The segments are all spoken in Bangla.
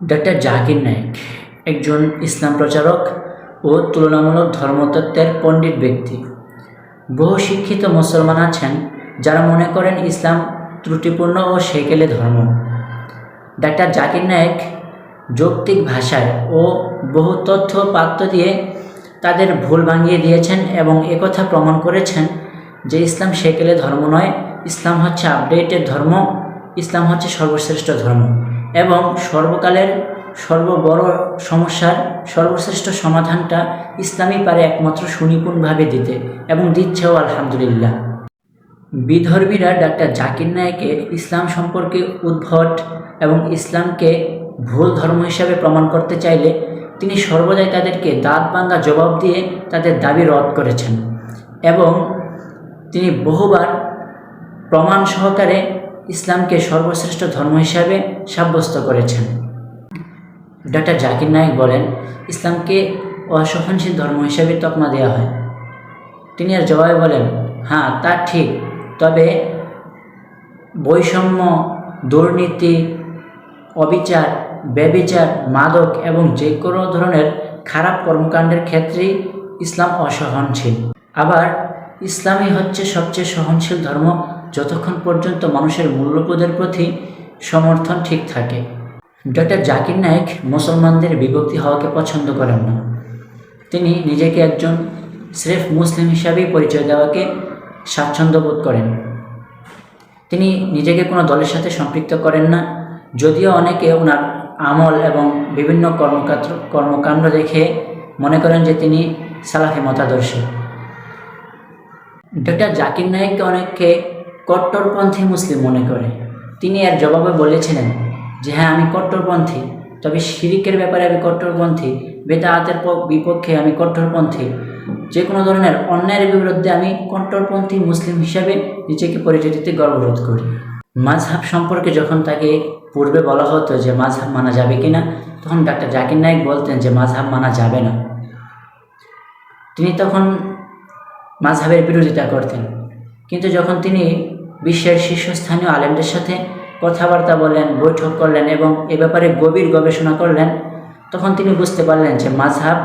ডক্টর জাকির নায়েক, একজন ইসলাম প্রচারক ও তুলনামূলক ধর্মতত্ত্বের পণ্ডিত ব্যক্তি। বহু শিক্ষিত মুসলমান আছেন যারা মনে করেন ইসলাম ত্রুটিপূর্ণ ও সেকেলে ধর্ম। ডাক্তার জাকির নায়েক যৌক্তিক ভাষায় ও বহু তথ্য পাত্র দিয়ে তাদের ভুল ভাঙিয়ে দিয়েছেন এবং একথা প্রমাণ করেছেন যে ইসলাম সেকেলে ধর্ম নয়, ইসলাম হচ্ছে আপডেটেড ধর্ম, ইসলাম হচ্ছে সর্বশ্রেষ্ঠ ধর্ম। এবং সর্বকালের সর্ববড় সমস্যার সর্বশ্রেষ্ঠ সমাধানটা ইসলামই পারে একমাত্র সুনিপুণভাবে দিতে এবং দিচ্ছেও আলহামদুলিল্লাহ। বিধর্মীরা ডাক্তার জাকির নায়েকে ইসলাম সম্পর্কে উদ্ভট এবং ইসলামকে ভুল ধর্ম হিসাবে প্রমাণ করতে চাইলে তিনি সর্বদাই তাদেরকে দাঁত ভাঙ্গা জবাব দিয়ে তাদের দাবি রদ করেছেন এবং তিনি বহুবার প্রমাণ সহকারে ইসলামকে সর্বশ্রেষ্ঠ ধর্ম হিসাবে সাব্যস্ত করেছেন। ডক্টর জাকির নায়েক বলেন, ইসলামকে অসহনশীল ধর্ম হিসাবে তকমা দেওয়া হয়। তিনি আর জবাবে বলেন হ্যাঁ তা ঠিক, তবে বৈষম্য, দুর্নীতি, অবিচার, ব্যবিচার, মাদক এবং যে কোনো ধরনের খারাপ কর্মকাণ্ডের ক্ষেত্রেই ইসলাম অসহনশীল। আবার ইসলামই হচ্ছে সবচেয়ে সহনশীল ধর্ম যতক্ষণ পর্যন্ত মানুষের মূল্যবোধের প্রতি সমর্থন ঠিক থাকে। ডক্টর জাকির নায়েক মুসলমানদের বিভক্তি হওয়াকে পছন্দ করেন না। তিনি নিজেকে একজন স্রেফ মুসলিম হিসাবেই পরিচয় দেওয়াকে স্বাচ্ছন্দ্য বোধ করেন। তিনি নিজেকে কোনো দলের সাথে সম্পৃক্ত করেন না, যদিও অনেকে ওনার আমল এবং বিভিন্ন কর্মকাত্র, কর্মকাণ্ড দেখে মনে করেন যে তিনি সালাফি মতাদর্শী। ডক্টর জাকির নায়েককে অনেককে কট্টরপন্থী মুসলিম মনে করে। তিনি এর জবাবে বলেছিলেন যে হ্যাঁ আমি কট্টরপন্থী, তবে শিরিকের ব্যাপারে আমি কট্টরপন্থী বেদাহাতের বিপক্ষে আমি কট্টরপন্থী। যে কোনো ধরনের অন্যায়ের বিরুদ্ধে আমি কট্টরপন্থী মুসলিম হিসাবে নিজেকে পরিচয় দিতে গর্ববোধ করি। মাঝহাব সম্পর্কে যখন তাকে পূর্বে বলা হতো যে মাঝহাব মানা যাবে কি না? তখন ডাক্তার জাকির নায়েক বলতেন যে মাঝহাব মানা যাবে না। তিনি তখন মাঝহাবের বিরোধিতা করতেন। কিন্তু যখন তিনি বিশ্বের শীর্ষস্থানীয় আলেমদের সাথে কথাবার্তা বললেন, বৈঠক করলেন এবং এ ব্যাপারে গভীর গবেষণা করলেন। তখন তিনি বুঝতে পারলেন যে মাঝহাব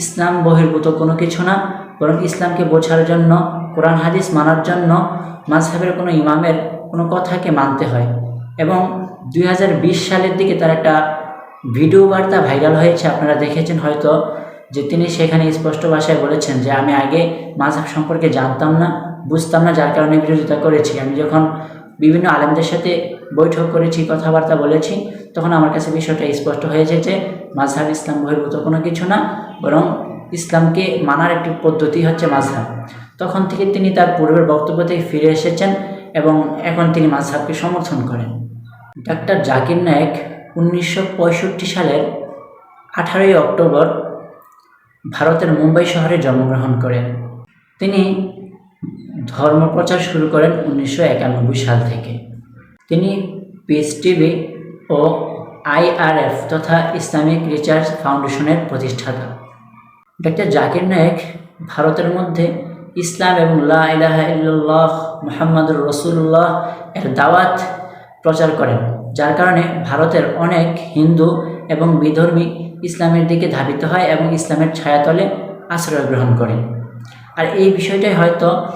ইসলাম বহির্ভূত কোনো কিছু না, বরং ইসলামকে বোঝার জন্য, কোরআন, হাদিস মানার জন্য মাঝহাবের কোনো ইমামের কোনো কথাকে মানতে হয় এবং দুই হাজার বিশ সালের দিকে তার একটা ভিডিও বার্তা ভাইরাল হয়েছে, আপনারা দেখেছেন হয়তো। যে তিনি সেখানে স্পষ্ট ভাষায় বলেছেন যে আমি আগে মাঝহাব সম্পর্কে জানতাম না, বুঝতাম না, যার কারণে বিরোধিতা করেছি। আমি যখন বিভিন্ন আলেমদের সাথে বৈঠক করেছি, কথাবার্তা বলেছি, তখন আমার কাছে বিষয়টা স্পষ্ট হয়েছে যে মাঝহাব ইসলাম বহির্ভূত কোনো কিছু না, বরং ইসলামকে মানার একটি পদ্ধতি হচ্ছে মাঝহাব। তখন থেকে তিনি তার পূর্বের বক্তব্য থেকে ফিরে এসেছেন এবং এখন তিনি মাঝহাবকে সমর্থন করেন। ডাক্তার জাকির নায়েক উনিশশো পঁয়ষট্টি সালের আঠারোই অক্টোবর ভারতের মুম্বাই শহরে জন্মগ্রহণ করেন। তিনি ধর্মপ্রচার শুরু করেন উনিশশো একানব্বই সাল থেকে। তিনি পিস টিভি ও আইআরএফ তথা ইসলামিক রিসার্চ ফাউন্ডেশনের প্রতিষ্ঠাতা। ডক্টর জাকির নায়েক ভারতের মধ্যে ইসলাম এবং লা ইলাহা মোহাম্মদুর রসুল্লাহ এর দাওয়াত প্রচার করেন, যার কারণে ভারতের অনেক হিন্দু এবং বিধর্মী ইসলামের দিকে ধাবিত হয় এবং ইসলামের ছায়াতলে আশ্রয় গ্রহণ করেন আর এই বিষয়টাই হয়তো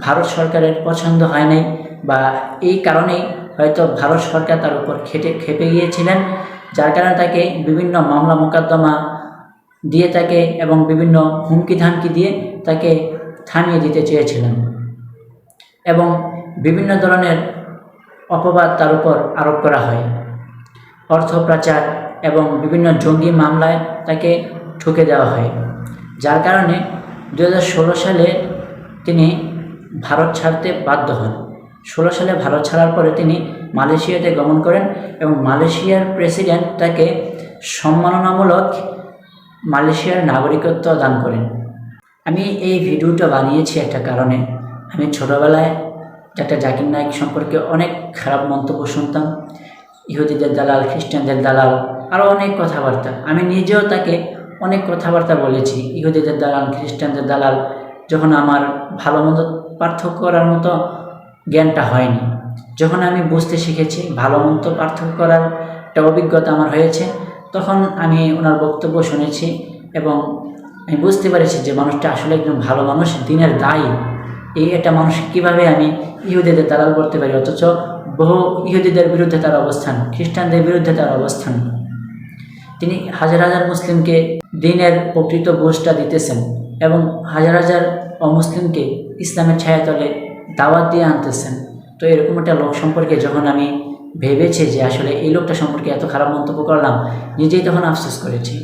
ভারত সরকারের পছন্দ হয় নাই বা এই কারণেই হয়তো ভারত সরকার তার উপর খেটে খেপে গিয়েছিলেন, যার কারণে তাকে বিভিন্ন মামলা মোকদ্দমা দিয়ে তাকে এবং বিভিন্ন হুমকি ধামকি দিয়ে তাকে থামিয়ে দিতে চেয়েছিলেন। এবং বিভিন্ন ধরনের অপবাদ তার উপর আরোপ করা হয়। অর্থ পাচার এবং বিভিন্ন জঙ্গি মামলায় তাকে ঠুকে দেওয়া হয়। যার কারণে দু হাজার ষোলো সালে তিনি ভারত ছাড়তে বাধ্য হন। ষোলো সালে ভারত ছাড়ার পরে তিনি মালয়েশিয়াতে গমন করেন এবং মালয়েশিয়ার প্রেসিডেন্ট তাকে সম্মাননামূলক মালয়েশিয়ার নাগরিকত্ব দান করেন। আমি এই ভিডিওটা বানিয়েছি একটা কারণে। আমি ছোটোবেলায় ডাক্তার জাকির নায়ক সম্পর্কে অনেক খারাপ মন্তব্য শুনতাম। ইহুদিদের দালাল, খ্রিস্টানদের দালাল আরও অনেক কথাবার্তা। আমি নিজেও তাকে অনেক কথাবার্তা বলেছি। ইহুদিদের দালাল, খ্রিস্টানদের দালাল, যখন আমার ভালো মন্দ পার্থক্য করার মতো জ্ঞানটা হয়নি। যখন আমি বুঝতে শিখেছি ভালো মন্দ পার্থক্য করার একটা অভিজ্ঞতা আমার হয়েছে, তখন আমি ওনার বক্তব্য শুনেছি এবং আমি বুঝতে পেরেছি যে মানুষটা আসলে একজন ভালো মানুষ, দিনের দায়ী। এই একটা মানুষ কীভাবে আমি ইহুদিদের দালাল করতে পারি? অথচ বহু ইহুদিদের বিরুদ্ধে তার অবস্থান, খ্রিস্টানদের বিরুদ্ধে তার অবস্থান। তিনি হাজার হাজার মুসলিমকে দিনের প্রকৃত বোঝটা দিতেছেন এবং হাজার হাজার অমুসলিমকে ইসলামের ছায়াতলে দাওয়াত দিয়ে আনতেছেন। তো এরকম একটা লোক সম্পর্কে যখন আমি ভেবেছি যে আসলে এই লোকটা সম্পর্কে এত খারাপ মন্তব্য করলাম, নিজেই তখন আফসোস করেছি।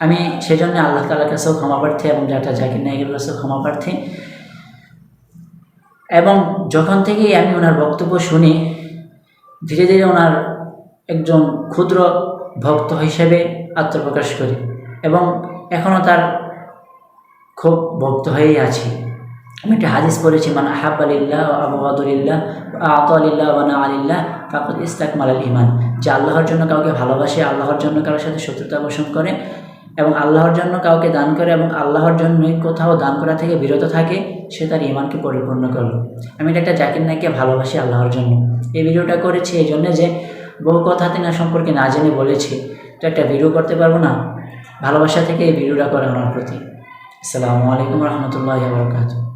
আমি সেজন্য আল্লাহ তালার কাছেও ক্ষমা প্রার্থী এবং যাটা জাকির নায়কের কাছেও ক্ষমা প্রার্থী। এবং যখন থেকেই আমি ওনার বক্তব্য শুনি, ধীরে ধীরে ওনার একজন ক্ষুদ্র ভক্ত হিসেবে আত্মপ্রকাশ করি এবং এখনও তার খুব ভক্ত হয়েই আছি। আমি একটা হাদিস পড়েছি মানে আহাব আলিল্লাহ আবহাদুলিল্লাহ আত আলিল্লাহ বানা আলিল্লাহ ফাকত ইস্তাক মালাল ইমান যে আল্লাহর জন্য কাউকে ভালোবাসে, আল্লাহর জন্য কারোর সাথে শত্রুতা পোষণ করে এবং আল্লাহর জন্য কাউকে দান করে এবং আল্লাহর জন্যই কোথাও দান করা থেকে বিরত থাকে, সে তার ইমানকে পরিপূর্ণ করল। আমি এটা একটা জাকির নাইকে ভালোবাসি আল্লাহর জন্য। এই ভিডিওটা করেছি এই জন্য যে বহু কথা তিনি সম্পর্কে না জেনে বলেছি। তো একটা ভিডিও করতে পারব না? ভালোবাসা থেকে এই ভিডিওটা করে আমার প্রতি আসসালামু আলাইকুম রহমতুল্লাহ বরকাত